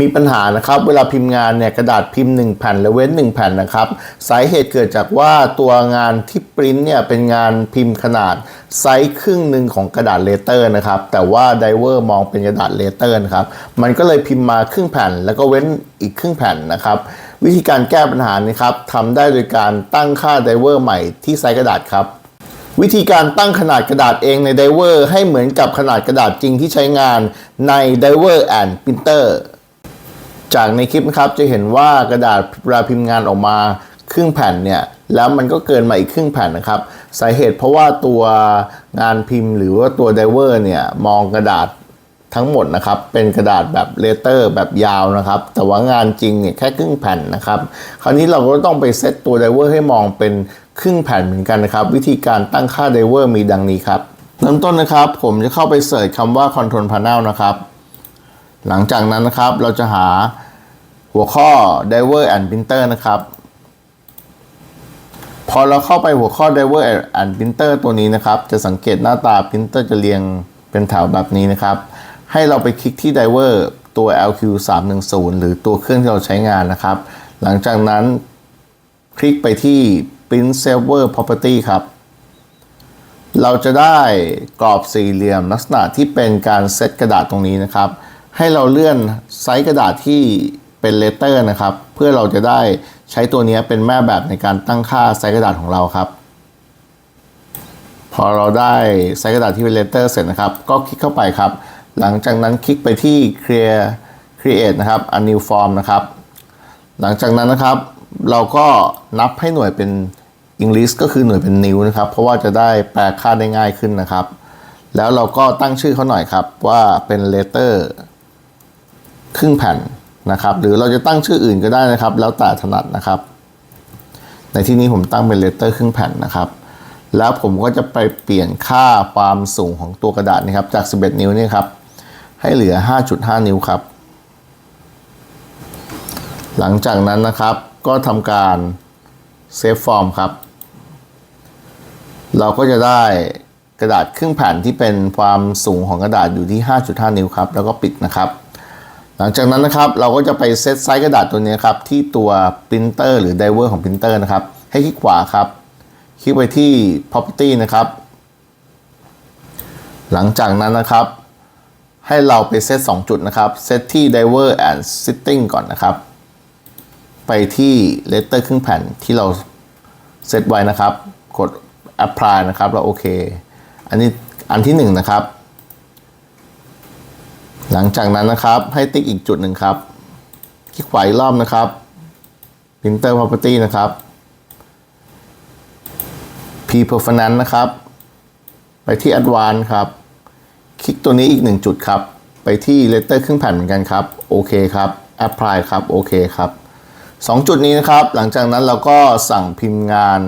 มีปัญหานะครับเวลาพิมพ์งานเนี่ยกระดาษพิมพ์ 1 แผ่นและเว้น 1 แผ่นนะครับสาเหตุเกิดจากว่าตัวงานที่ปริ้นเนี่ยเป็นงานพิมพ์ขนาดไซส์ครึ่งหนึ่งของกระดาษเลเตอร์นะครับแต่ว่าไดเวอร์มองเป็นกระดาษเลเตอร์นะครับมันก็เลยพิมพ์มาครึ่งแผ่น แล้วก็เว้นอีกครึ่งแผ่นนะครับวิธีการแก้ปัญหานี้ครับทำได้โดยการตั้งค่าไดเวอร์ใหม่ที่ไซส์กระดาษครับวิธีการตั้งขนาดกระดาษเองในไดเวอร์ให้เหมือนกับขนาดกระดาษจริงที่ใช้งานใน Diver and Printer จากในคลิปนะครับจะเห็นว่ากระดาษเวลาพิมพ์งานออกมาครึ่งแผ่นเนี่ยแล้วมันก็เกินมาอีกครึ่งแผ่นนะครับสาเหตุเพราะว่าตัวงานพิมพ์หรือว่าตัวไดเวอร์เนี่ยมองกระดาษทั้งหมดนะครับเป็นกระดาษแบบเลเตอร์แบบยาวนะครับ แต่ว่างานจริงเนี่ยแค่ครึ่งแผ่นนะครับ คราวนี้เราก็ต้องไปเซตตัวไดเวอร์ให้มองเป็นครึ่งแผ่นเหมือนกันนะครับ วิธีการตั้งค่าไดเวอร์มีดังนี้ครับเริ่มต้นนะครับ ผมจะเข้าไปเสิร์ชคำว่า Control Panel นะครับ หลังจากนั้นนะครับเราจะหาหัวข้อ Diver and Printer นะครับ พอเราเข้าไปหัวข้อ Diver and Printer ตัวนี้นะครับ จะสังเกตหน้าตา Printer จะเรียงเป็นแถวแบบนี้นะครับ ให้เราไปคลิกที่ Diver ตัว LQ310 หรือตัวเครื่องที่เราใช้งานนะครับ หลังจากนั้นคลิกไปที่ Print Saver Property ครับ เราจะได้กรอบสี่เหลี่ยมลักษณะที่เป็นการเซตกระดาษตรงนี้นะครับ ให้เราเลื่อนไซส์กระดาษที่เป็นเลเตอร์นะครับ เพื่อเราจะได้ใช้ตัวนี้เป็นแม่แบบในการตั้งค่าไซส์กระดาษของเราครับ พอเราได้ไซส์กระดาษที่เป็นเลเตอร์เสร็จนะครับ ก็คลิกเข้าไปครับ หลังจากนั้นคลิกไปที่ Create Create นะครับ a new form นะครับ หลังจากนั้นนะครับ เราก็นับให้หน่วยเป็น English ก็คือหน่วยเป็นนิ้วนะครับ เพราะว่าจะได้แปลค่าได้ง่ายขึ้นนะครับ แล้วเราก็ตั้งชื่อเขาหน่อยครับว่าเป็นเลเตอร์ ครึ่งแผ่นนะครับ หรือเราจะตั้งชื่ออื่นก็ได้นะครับ แล้วแต่ถนัดนะครับ ในที่นี้ผมตั้งเป็นเลเตอร์ครึ่งแผ่นนะครับ แล้วผมก็จะไปเปลี่ยนค่าความสูงของตัวกระดาษนะครับ จาก 11 นิ้วนี่ครับ ให้เหลือ 5.5 นิ้วครับ หลังจากนั้นนะครับก็ทำการเซฟฟอร์มครับ เราก็จะได้กระดาษครึ่งแผ่นที่เป็นความสูงของกระดาษอยู่ที่ 5.5 นิ้วครับ แล้วก็ปิดนะครับ หลังจากนั้นนะครับเราก็จะไปเซตไซส์กระดาษตัวนี้ครับที่ตัวปรินเตอร์หรือไดเวอร์ของปรินเตอร์นะครับ ให้คลิกขวาครับ คลิกไปที่ property นะครับ หลังจากนั้นนะครับ ให้เราไปเซต2จุดนะครับเซตที่ diver and sitting ก่อนนะครับ ไปที่ letter ครึ่งแผ่นที่เราเซตไว้นะครับ กด apply นะครับแล้วโอเค อันนี้อันที่หนึ่งนะครับ หลังจากนั้นนะครับให้ติ๊กอีกจุดหนึ่งครับ คลิกขวาอีกรอบนะครับ printer property นะครับ p performance นะครับ ไปที่ advanced ครับ คลิกตัวนี้อีกหนึ่งจุดครับ ไปที่ letter ครึ่งแผ่นเหมือนกันครับ โอเคครับ apply ครับ โอเคครับสองจุดนี้นะครับ หลังจากนั้นเราก็สั่งพิมพ์งาน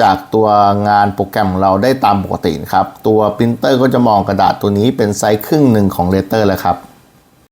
จากตัวงานโปรแกรมของเราได้ตามปกตินะครับ ตัวปรินเตอร์ก็จะมองกระดาษตัวนี้เป็นไซส์ครึ่งหนึ่งของเลเตอร์แล้วครับ